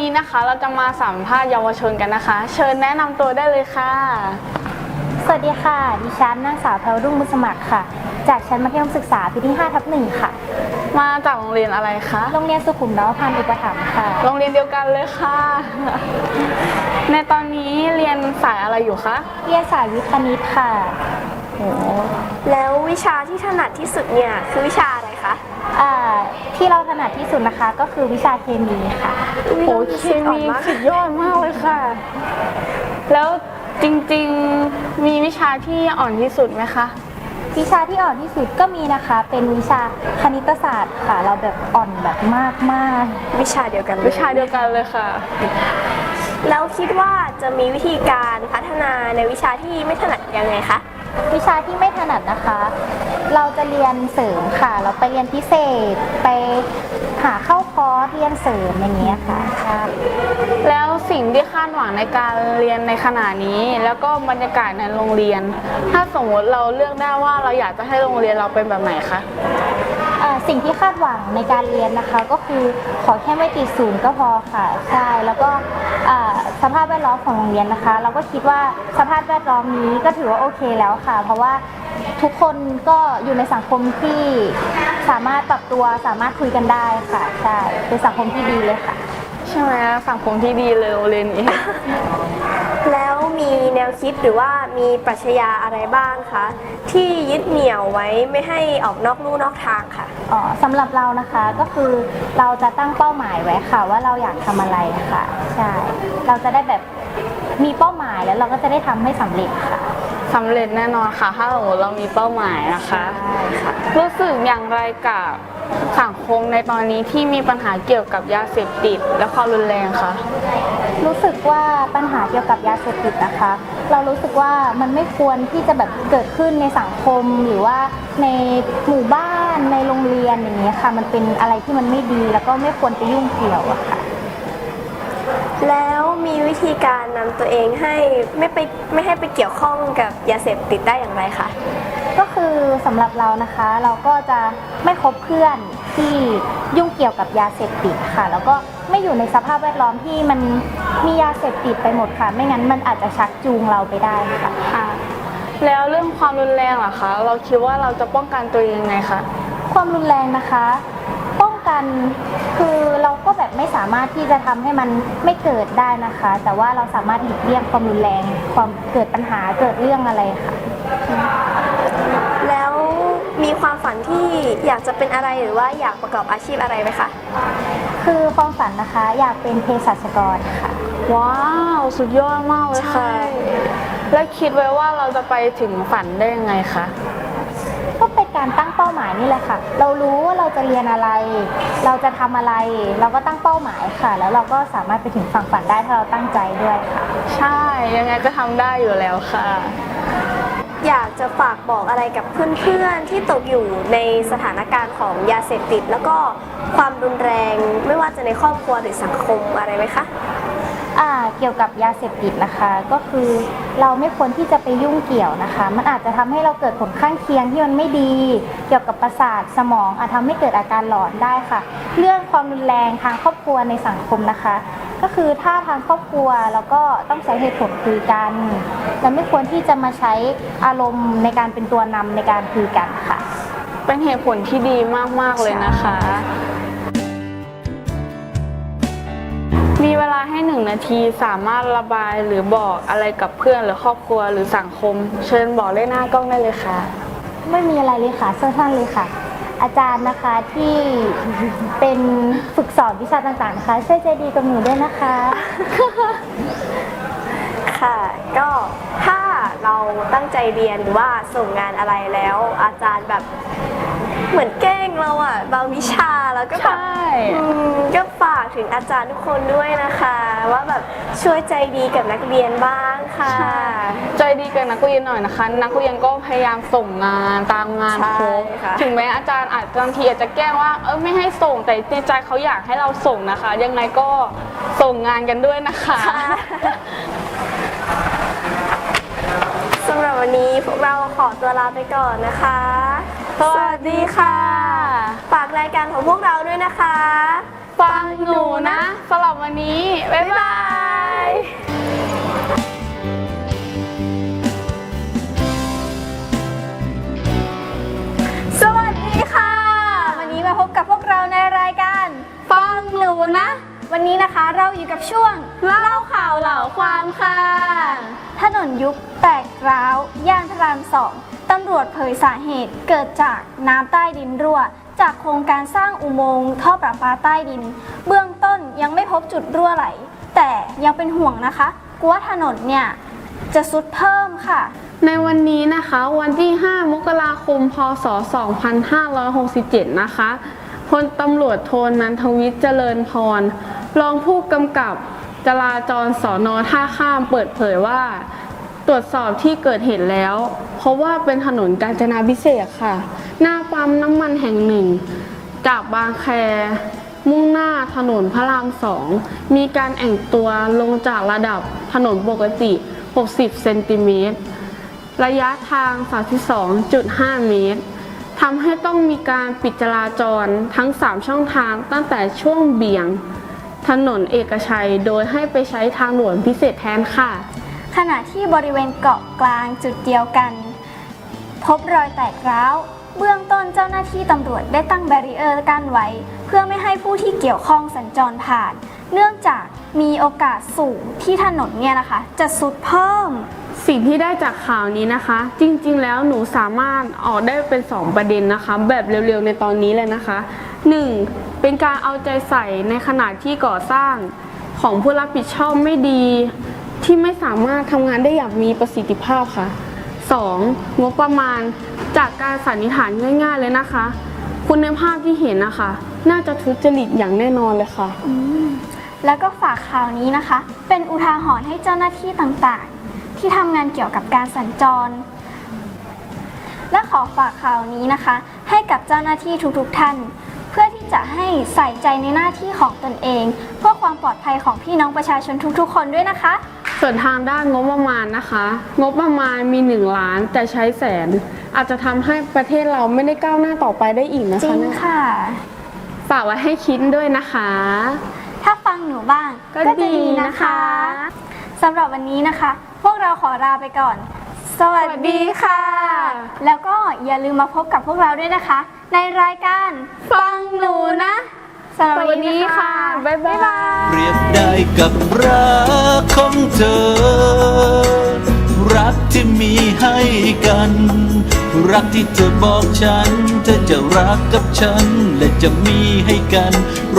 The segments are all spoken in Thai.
นี้นะคะเราจะมาสัมภาษณ์เยาวชนกันนะคะ เชิญแนะนำตัวได้เลยค่ะ สวัสดีค่ะ ดิฉันนางสาวแพรวรุ่งมุสมัครค่ะ จากชั้นมัธยมศึกษาปีที่5ทับหนึ่งค่ะ มาจากโรงเรียนอะไรคะ โรงเรียนสุขุมนวพันธ์อุปถัมภ์ค่ะ โรงเรียนเดียวกันเลยค่ะ ในตอนนี้เรียนสายอะไรอยู่คะ เรียนสายวิทย์คณิตค่ะ โอ้แล้ ววิชาที่ถนัดที่สุดเนี่ยคือวิชาอะไรคะอ่าที่เราถนัดที่สุดนะคะก็คือวิชาเคมีค่ะโหเคมีสุดยอดมากเลยค่ะ แล้วจริงๆมีวิชาที่อ่อนที่สุดไหมคะ วิชาที่อ่อนที่สุดก็มีนะคะ เป็นวิชาคณิตศาสตร์ค่ะ เราแบบอ่อนแบบมากมากวิชาเดียวกันลวิชาเดียวกันเลยค่ะ แล้วคิดว่าจะมีวิธีการพัฒนาในวิชาที่ไม่ถนัดยังไงคะๆ วิชาที่ไม่ถนัดนะคะ เราจะเรียนเสริมค่ะ เราไปเรียนพิเศษไปหาเข้าคอร์สเรียนเสริมอย่างเงี้ยค่ะแล้วสิ่งที่คาดหวังในการเรียนในขณะนี้ แล้วก็บรรยากาศในโรงเรียน ถ้าสมมติเราเลือกได้ว่าเราอยากจะให้โรงเรียนเราเป็นแบบไหนคะ สิ่งที่คาดหวังในการเรียนนะคะก็คือขอแค่ไม่ติดศูนย์ก็พอค่ะใช่แล้วก็เอ่อสภาพแวดล้อมของโรงเรียนนะคะ เราก็คิดว่าสภาพแวดล้อมนี้ก็ถือว่าโอเคแล้วค่ะ เพราะว่าทุกคนก็อยู่ในสังคมที่สามารถปรับตัวสามารถคุยกันได้ค่ะใช่เป็นสังคมที่ดีเลยค่ะ ใช่ไหมสังคมที่ดีเลยโรงเรียนนี้ แล้วมีแนวคิดหรือว่ามีปรัชญาอะไรบ้างคะที่ยึดเหนี่ยวไว้ไม่ให้ออกนอกลู่นอกทางค่ะ อ๋อสำหรับเรานะคะก็คือเราจะตั้งเป้าหมายไว้ค่ะ ว่าเราอยากทำอะไรค่ะใช่เราจะได้แบบมีเป้าหมายแล้วเราก็จะได้ทำให้สำเร็จค่ะสำเร็จแน่นอนค่ะ ถ้าสมมติเรามีเป้าหมายนะคะ ใช่ค่ะ รู้สึกอย่างไรกับสังคมในตอนนี้ที่มีปัญหาเกี่ยวกับยาเสพติดและความรุนแรงคะรู้สึกว่าปัญหาเกี่ยวกับยาเสพติดนะคะ เรารู้สึกว่ามันไม่ควรที่จะแบบเกิดขึ้นในสังคมหรือว่าในหมู่บ้าน ในโรงเรียนอย่างเงี้ยค่ะ มันเป็นอะไรที่มันไม่ดีแล้วก็ไม่ควรไปยุ่งเกี่ยวอะค่ะ แล้วมีวิธีการนำตัวเองให้ไม่ไปไม่ให้ไปเกี่ยวข้องกับยาเสพติดได้อย่างไรคะ ก็คือสำหรับเรานะคะ เราก็จะไม่คบเพื่อนที่ยุ่งเกี่ยวกับยาเสพติดค่ะ แล้วก็ไม่อยู่ในสภาพแวดล้อมที่มันมียาเสพติดไปหมดค่ะ ไม่งั้นมันอาจจะชักจูงเราไปได้ค่ะค่ะแล้วเรื่องความรุนแรงล่ะคะ เราคิดว่าเราจะป้องกันตัวเองยังไงคะ ความรุนแรงนะคะ ป้องกันคือเราก็แบบไม่สามารถที่จะทำให้มันไม่เกิดได้นะคะ แต่ว่าเราสามารถหลีกเลี่ยงความรุนแรง ความเกิดปัญหาเกิดเรื่องอะไรค่ะ แล้วมีความฝันที่อยากจะเป็นอะไรหรือว่าอยากประกอบอาชีพอะไรไหมคะ คือความฝันนะคะอยากเป็นเภสัชกรค่ะ ว้าว สุดยอดมากเลยค่ะใช่แล้วคิดไว้ว่าเราจะไปถึงฝันได้ยังไงคะ ก็เป็นการตั้งเป้าหมายนี่แหละค่ะ เรารู้ว่าเราจะเรียนอะไร เราจะทำอะไร เราก็ตั้งเป้าหมายค่ะ แล้วเราก็สามารถไปถึงฝั่งฝันได้ถ้าเราตั้งใจด้วยค่ะ ใช่ยังไงก็ทำได้อยู่แล้วค่ะ อยากจะฝากบอกอะไรกับเพื่อนๆที่ตกอยู่ในสถานการณ์ของยาเสพติด แล้วก็ความรุนแรงไม่ว่าจะในครอบครัวหรือสังคมอะไรไหมคะ อ่าเกี่ยวกับยาเสพติดนะคะก็คือ เราไม่ควรที่จะไปยุ่งเกี่ยวนะคะ มันอาจจะทำให้เราเกิดผลข้างเคียงที่มันไม่ดี เกี่ยวกับประสาทสมองอาจทำให้เกิดอาการหลอนได้ค่ะ เรื่องความรุนแรงทางครอบครัวในสังคมนะคะ ก็คือถ้าทางครอบครัวแล้วก็ต้องใช้เหตุผลคุยกันเราไม่ควรที่จะมาใช้อารมณ์ในการเป็นตัวนำในการคุยกันค่ะ เป็นเหตุผลที่ดีมากๆเลยนะคะ ให้หนึ่งนาทีสามารถระบายหรือบอกอะไรกับเพื่อนหรือครอบครัวหรือสังคม เชิญบอกได้หน้ากล้องได้เลยค่ะ ไม่มีอะไรเลยค่ะสั้นๆเลยค่ะ อาจารย์นะคะที่เป็นฝึกสอนวิชาต่างๆนะคะช่วยใจดีกับหนูด้วยนะคะ ค่ะ ก็ถ้าเรา ตั้งใจเรียนหรือว่าส่งงานอะไรแล้ว อาจารย์แบบเหมือนแกล้งเราอะบางวิชาแล้วก็แบบใช่อืมก็ฝากถึงอาจารย์ทุกคนด้วยนะคะ ว่าแบบช่วยใจดีกับนักเรียนบ้างค่ะใจดีกับนักเรียนหน่อยนะคะ นักเรียนก็พยายามส่งงานตามงานใช่ครบค่ะ ถึงแม้อาจารย์อาจบางทีอาจจะแกล้งว่าเออไม่ให้ส่งแต่ในใจเขาอยากให้เราส่งนะคะ ยังไงก็ส่งงานกันด้วยนะคะสำหรับ วันนี้พวกเราขอตัวลาไปก่อนนะคะ สวัสดีค่ะ ฝากรายการของพวกเราด้วยนะคะ ฟังหนูนะสำหรับวันนี้ บ๊ายบายสวัสดีค่ะ วันนี้มาพบกับพวกเราในรายการ ฟังหนูนะ วันนี้นะคะเราอยู่กับช่วง เล่าข่าวเหล่าความค่ะ ถนนยุบแตกร้าว ย่านพระรามสองตำรวจเผยสาเหตุเกิดจากน้ำใต้ดินรั่ว จากโครงการสร้างอุโมงค์ท่อประปาใต้ดิน เบื้องต้นยังไม่พบจุดรั่วไหล แต่ยังเป็นห่วงนะคะกลัวถนนเนี่ยจะสุดเพิ่มค่ะ ในวันนี้นะคะวันที่ 5 มกราคม พศ 2567 นะคะพลตำรวจโทนันทวิทย์เจริญพร รองผู้กำกับ จราจรสอนอท่าข้ามเปิดเผยว่า ตรวจสอบที่เกิดเหตุแล้วเพราะว่าเป็นถนนกาญจนาพิเศษกค่ะ หน้าปั๊มน้ำมันแห่งหนึ่ง จากบางแค มุ่งหน้าถนนพระรามสอง มีการแอ่งตัวลงจากระดับถนนปกติ 60 เซนติเมตร ระยะทาง 32.5 เมตรทำให้ต้องมีการปิดจราจรทั้ง 3 ช่องทางตั้งแต่ช่วงเบี่ยง ถนนเอกชัย โดยให้ไปใช้ทางด่วนพิเศษแทนค่ะ ขณะที่บริเวณเกาะกลางจุดเดียวกัน พบรอยแตกร้าว เบื้องต้นเจ้าหน้าที่ตำรวจได้ตั้งแบรีเออร์กั้นไว้ เพื่อไม่ให้ผู้ที่เกี่ยวข้องสัญจรผ่าน เนื่องจากมีโอกาสสูงที่ถนนเนี่ยนะคะ จะสุดเพิ่ม สิ่งที่ได้จากข่าวนี้นะคะ จริงๆ แล้วหนูสามารถออกได้เป็น 2 ประเด็นนะคะ แบบเร็วๆในตอนนี้เลยนะคะ 1. เป็นการเอาใจใส่ในขณะที่ก่อสร้างของผู้รับผิดชอบไม่ดี ที่ไม่สามารถทำงานได้อย่างมีประสิทธิภาพค่ะ 2. งบประมาณจากการสันนิษฐานง่าย ๆเลยนะคะ คุณในภาพที่เห็นนะคะ น่าจะทุจริตอย่างแน่นอนเลยค่ะ แล้วก็ฝากข่าวนี้นะคะ เป็นอุทาหรณ์ให้เจ้าหน้าที่ต่างๆ ที่ทำงานเกี่ยวกับการสัญจร และขอฝากข่าวนี้นะคะ ให้กับเจ้าหน้าที่ทุกๆท่าน จะให้ใส่ใจในหน้าที่ของตนเอง เพื่อความปลอดภัยของพี่น้องประชาชนทุกๆ คนด้วยนะคะ ส่วนทางด้านงบประมาณนะคะ งบประมาณมี 1 ล้านแต่ใช้แสน อาจจะทำให้ประเทศเราไม่ได้ก้าวหน้าต่อไปได้อีกนะจริคะงเนี่ยค่ะ ฝากไว้ให้คิดด้วยนะคะ ถ้าฟังหนูบ้างก็ดีนะคะ สำหรับวันนี้นะคะ พวกเราขอลาไปก่อน สวัสดีค่ะ แล้วก็อย่าลืมมาพบกับพวกเราด้วยนะคะ ในรายการฟังหนูนะสำหรับวันนี้ค่ะ บ๊ายบายเปรียบได้กับรักของเธอ รักที่มีให้กัน รักที่เธอบอกฉัน เธอจะรักกับฉัน และจะมีให้กัน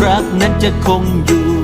รักนั้นจะคงอยู่